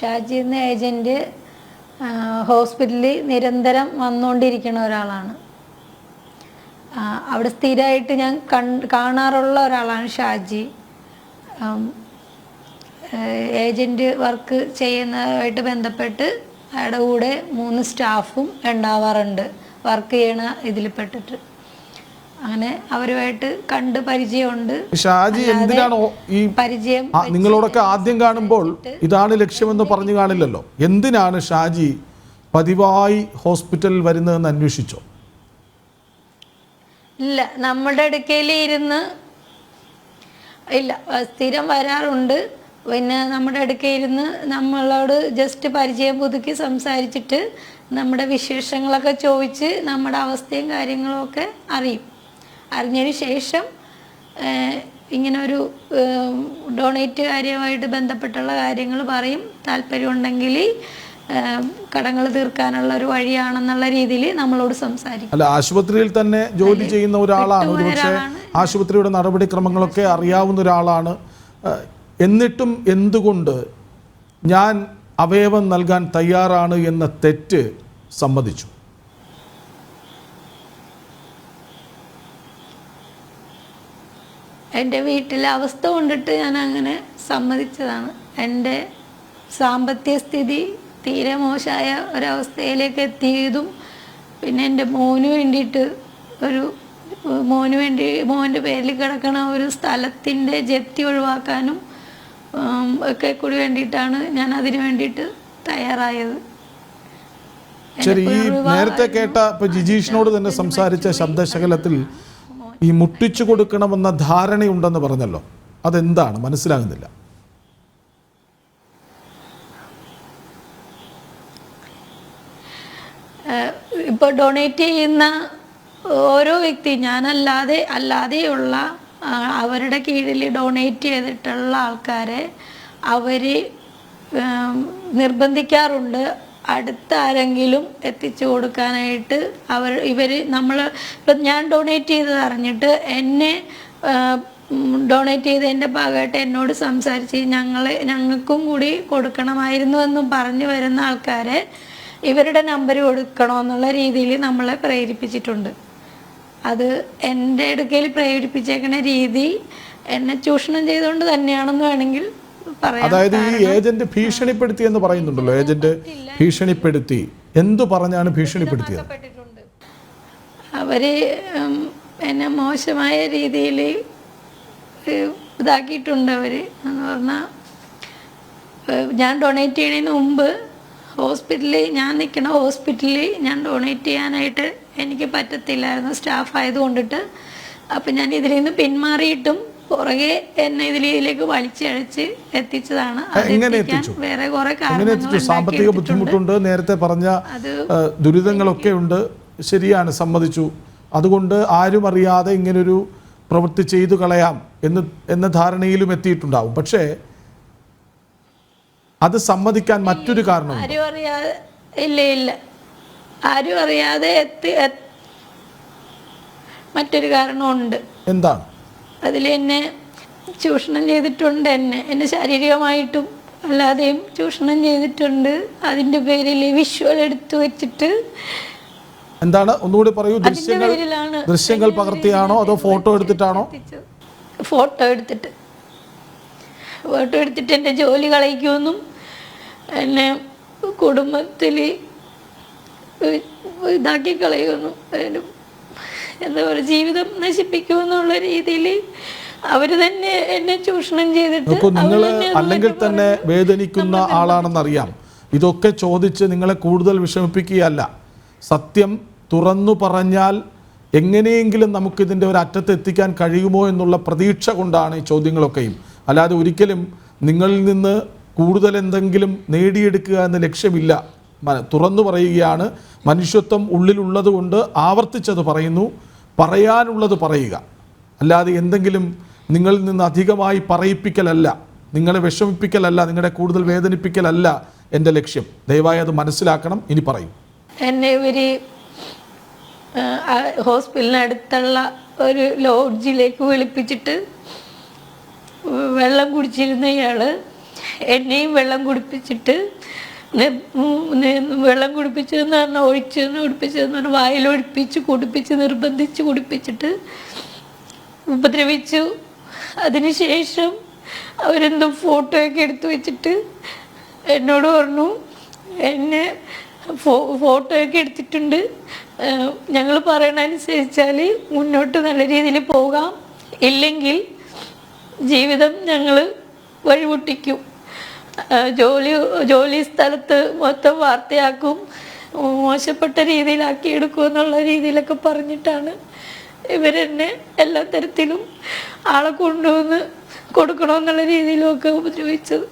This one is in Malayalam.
ഷാജി എന്ന ഏജന്റ് ഹോസ്പിറ്റലിൽ നിരന്തരം വന്നുകൊണ്ടിരിക്കുന്ന ഒരാളാണ്. അവിടെ സ്ഥിരമായിട്ട് ഞാൻ കാണാറുള്ള ഒരാളാണ് ഷാജി. ഏജന്റ് വർക്ക് ചെയ്യുന്നതുമായിട്ട് ബന്ധപ്പെട്ട് അയാളുടെ കൂടെ മൂന്ന് സ്റ്റാഫും ഉണ്ടാവാറുണ്ട്. വർക്ക് ചെയ്യണ ഇതിൽ പെട്ടിട്ട് അങ്ങനെ അവരുമായിട്ട് കണ്ട് പരിചയമുണ്ട്. ഷാജി എന്തിനാണ് ഈ പരിചയം നിങ്ങളോടൊക്കെ ആദ്യം കാണുമ്പോൾ ഇതാണ് ലക്ഷ്യമെന്ന് പറഞ്ഞു കാണില്ലല്ലോ. എന്തിനാണ് ഷാജി പതിവായി ഹോസ്പിറ്റലിൽ വരുന്നതെന്ന് അന്വേഷിച്ചോ? ഇല്ല നമ്മുടെ അടുക്കയിൽ ഇരുന്ന് ഇല്ല സ്ഥിരം വരാറുണ്ട്. പിന്നെ നമ്മുടെ അടുക്കൽ ഇരുന്ന് നമ്മളോട് ജസ്റ്റ് പരിചയം പുതുക്കി സംസാരിച്ചിട്ട് നമ്മുടെ വിശേഷങ്ങളൊക്കെ ചോദിച്ച് നമ്മുടെ അവസ്ഥയും കാര്യങ്ങളും ഒക്കെ അറിയും. അറിഞ്ഞതിന് ശേഷം ഇങ്ങനെ ഒരു ഡൊണേറ്റ് കാര്യമായിട്ട് ബന്ധപ്പെട്ടുള്ള കാര്യങ്ങൾ പറയും. താല്പര്യമുണ്ടെങ്കിൽ കടങ്ങൾ തീർക്കാനുള്ള ഒരു വഴിയാണെന്നുള്ള രീതിയിൽ നമ്മളോട് സംസാരിക്കും. അല്ല ആശുപത്രിയിൽ തന്നെ ജോലി ചെയ്യുന്ന ഒരാളാണ്. ഒരുപക്ഷെ ആശുപത്രിയുടെ നടപടിക്രമങ്ങളൊക്കെ അറിയാവുന്ന ഒരാളാണ്. എന്നിട്ടും എന്തുകൊണ്ട് ഞാൻ അവയവം നൽകാൻ തയ്യാറാണ് എന്ന തെറ്റ് സമ്മതിച്ചു? എന്റെ വീട്ടിലെ അവസ്ഥ കൊണ്ടിട്ട് ഞാൻ അങ്ങനെ സമ്മതിച്ചതാണ്. എന്റെ സാമ്പത്തിക സ്ഥിതി തീരെ മോശമായ ഒരവസ്ഥയിലേക്ക് എത്തിയതും പിന്നെ എന്റെ മോന് വേണ്ടിയിട്ട് ഒരു മോന് വേണ്ടി മോന്റെ പേരിൽ കിടക്കണ ഒരു സ്ഥലത്തിന്റെ ജപ്തി ഒഴിവാക്കാനും ഒക്കെ കൂടി വേണ്ടിയിട്ടാണ് ഞാൻ അതിന് വേണ്ടിയിട്ട് തയ്യാറായത്. ശരി ഈ നേരത്തെ കേട്ട ഇപ്പൊ ജിജീഷിനോട് തന്നെ സംസാരിച്ച ശബ്ദശകലത്തിൽ ഈ മുട്ടിച്ചു കൊടുക്കണമെന്ന ധാരണയുണ്ടെന്ന് പറഞ്ഞല്ലോ. അതെന്താണ്? മനസ്സിലാകുന്നില്ല. ഇപ്പോൾ ഡൊണേറ്റ് ചെയ്യുന്ന ഓരോ വ്യക്തി ഞാനല്ലാതെ അല്ലാതെയുള്ള അവരുടെ കീഴിൽ ഡൊണേറ്റ് ചെയ്തിട്ടുള്ള ആൾക്കാരെ അവർ നിർബന്ധിക്കാറുണ്ട്. അടുത്ത ആരെങ്കിലും എത്തിച്ചു കൊടുക്കാനായിട്ട് അവർ ഇവർ നമ്മൾ ഇപ്പം ഞാൻ ഡൊണേറ്റ് ചെയ്തത് അറിഞ്ഞിട്ട് എന്നെ ഡൊണേറ്റ് ചെയ്തതിന്റെ ഭാഗമായിട്ട് എന്നോട് സംസാരിച്ച് ഞങ്ങളെ ഞങ്ങൾക്കും കൂടി കൊടുക്കണമായിരുന്നു എന്ന് പറഞ്ഞു വരുന്ന ആൾക്കാരെ ഇവരുടെ നമ്പർ കൊടുക്കണമെന്നുള്ള രീതിയിൽ നമ്മളെ പ്രേരിപ്പിച്ചിട്ടുണ്ട്. അത് എന്റെ അടുക്കയിൽ പ്രേരിപ്പിച്ചേക്കുന്ന രീതി എന്നെ ചൂഷണം ചെയ്തുകൊണ്ട് തന്നെയാണെന്ന് വേണമെങ്കിൽ അതായത് ഈ ഏജന്റ് ഭീഷണിപ്പെടുത്തി എന്ന് പറയുന്നുണ്ടല്ലോ. ഏജന്റ് ഭീഷണിപ്പെടുത്തി. എന്തു പറഞ്ഞാണ് ഭീഷണിപ്പെടുത്തിയത്? അവർ എന്നെ മോശമായ രീതിയിൽ ഇതാക്കിയിട്ടുണ്ട് അവർ എന്ന് പറഞ്ഞാൽ ഞാൻ ഡൊണേറ്റ് ചെയ്യണതിന് മുമ്പ് ഹോസ്പിറ്റലിൽ ഞാൻ നിൽക്കണ ഹോസ്പിറ്റലിൽ ഞാൻ ഡൊണേറ്റ് ചെയ്യാനായിട്ട് എനിക്ക് പറ്റത്തില്ലായിരുന്നു. സ്റ്റാഫ് ആയതുകൊണ്ടിട്ട്. അപ്പം ഞാൻ ഇതിൽ നിന്ന് പിന്മാറിയിട്ടും പുറകെ എന്നെ ഇതിലേക്ക് വലിച്ചഴച്ച് എത്തിച്ചതാണ്? വേറെ കുറെ കാരണങ്ങൾ സാമ്പത്തിക ബുദ്ധിമുട്ടുണ്ട് നേരത്തെ പറഞ്ഞ ദുരിതങ്ങളൊക്കെ ഉണ്ട്. ശരിയാണ് സമ്മതിച്ചു. അതുകൊണ്ട് ആരും അറിയാതെ ഇങ്ങനൊരു പ്രവൃത്തി ചെയ്തു കളയാം എന്ന് എന്ന ധാരണയിലും എത്തിയിട്ടുണ്ടാവും. പക്ഷേ അത് സമ്മതിക്കാൻ മറ്റൊരു കാരണം ആരും അറിയാതെ ഇല്ല ഇല്ല. ആരും അറിയാതെ എത്തി മറ്റൊരു കാരണമുണ്ട്. എന്താണ്? അതിൽ എന്നെ ചൂഷണം ചെയ്തിട്ടുണ്ട് എന്നെ. എന്നെ ശാരീരികമായിട്ടും അല്ലാതെയും ചൂഷണം ചെയ്തിട്ടുണ്ട്. അതിന്റെ പേരിൽ വിഷ്വൽ എടുത്തു വെച്ചിട്ട് എന്താണ്? ഒന്നുകൂടി പറയൂ. ദൃശ്യങ്ങൾ ദൃശ്യങ്ങൾ പകർത്തിയാണോ അതോ ഫോട്ടോ എടുത്തിട്ടാണോ? ഫോട്ടോ എടുത്തിട്ട്. ഫോട്ടോ എടുത്തിട്ട് എന്റെ ജോലി കളയിക്കുമെന്നും എന്നെ കുടുംബത്തിൽ ഇതാക്കി കളയുമെന്നും എന്താ പറയുക ജീവിതം നശിപ്പിക്കുമെന്നുള്ള രീതിയിൽ അവർ തന്നെ എന്നെ ചൂഷണം ചെയ്തിട്ട് നിങ്ങൾ അല്ലെങ്കിൽ തന്നെ വേദനിക്കുന്ന ആളാണെന്നറിയാം. ഇതൊക്കെ ചോദിച്ച് നിങ്ങളെ കൂടുതൽ വിഷമിപ്പിക്കുകയല്ല. സത്യം തുറന്നു പറഞ്ഞാൽ എങ്ങനെയെങ്കിലും നമുക്കിതിന്റെ ഒരു അറ്റത്ത് എത്തിക്കാൻ കഴിയുമോ എന്നുള്ള പ്രതീക്ഷ കൊണ്ടാണ് ഈ ചോദ്യങ്ങളൊക്കെയും. അല്ലാതെ ഒരിക്കലും നിങ്ങളിൽ നിന്ന് കൂടുതൽ എന്തെങ്കിലും നേടിയെടുക്കുക എന്ന ലക്ഷ്യമില്ല. തുറന്നു പറയുകയാണ്. മനുഷ്യത്വം ഉള്ളിലുള്ളത് കൊണ്ട് ആവർത്തിച്ചത് പറയുന്നു. പറയാനുള്ളത് പറയുക. അല്ലാതെ എന്തെങ്കിലും നിങ്ങളിൽ നിന്ന് അധികമായി പറയിപ്പിക്കലല്ല നിങ്ങളെ വിഷമിപ്പിക്കലല്ല നിങ്ങളുടെ കൂടുതൽ വേദനിപ്പിക്കലല്ല എന്റെ ലക്ഷ്യം. ദയവായി അത് മനസ്സിലാക്കണം. ഇനി പറയും. എന്നെ ഇവർ ഹോസ്പിറ്റലിനടുത്തുള്ള ഒരു ലോഡ്ജിലേക്ക് വിളിപ്പിച്ചിട്ട് വെള്ളം കുടിച്ചിരുന്ന ഇയാൾ എന്നെയും വെള്ളം കുടിപ്പിച്ചിട്ട് വെള്ളം കുടിപ്പിച്ചതെന്ന് പറഞ്ഞാൽ ഒഴിച്ച് കുടിപ്പിച്ചതെന്ന് പറഞ്ഞാൽ വായിലൊഴിപ്പിച്ച് കുടിപ്പിച്ച് നിർബന്ധിച്ച് കുടിപ്പിച്ചിട്ട് ഉപദ്രവിച്ചു. അതിനുശേഷം അവരെന്തോ ഫോട്ടോയൊക്കെ എടുത്തു വെച്ചിട്ട് എന്നോട് പറഞ്ഞു എന്നെ ഫോ ഫോട്ടോയൊക്കെ എടുത്തിട്ടുണ്ട്. ഞങ്ങൾ പറയണനുസരിച്ചാൽ മുന്നോട്ട് നല്ല രീതിയിൽ പോകാം. ഇല്ലെങ്കിൽ ജീവിതം ഞങ്ങൾ വഴിമുട്ടിക്കും. ജോലി ജോലി സ്ഥലത്ത് മൊത്തം വാർത്തയാക്കും. മോശപ്പെട്ട രീതിയിലാക്കി എടുക്കും എന്നുള്ള രീതിയിലൊക്കെ പറഞ്ഞിട്ടാണ് ഇവരെന്നെ എല്ലാ തരത്തിലും ആളെ കൊണ്ടുവന്ന് കൊടുക്കണമെന്നുള്ള രീതിയിലുമൊക്കെ ഉപദ്രവിച്ചത്.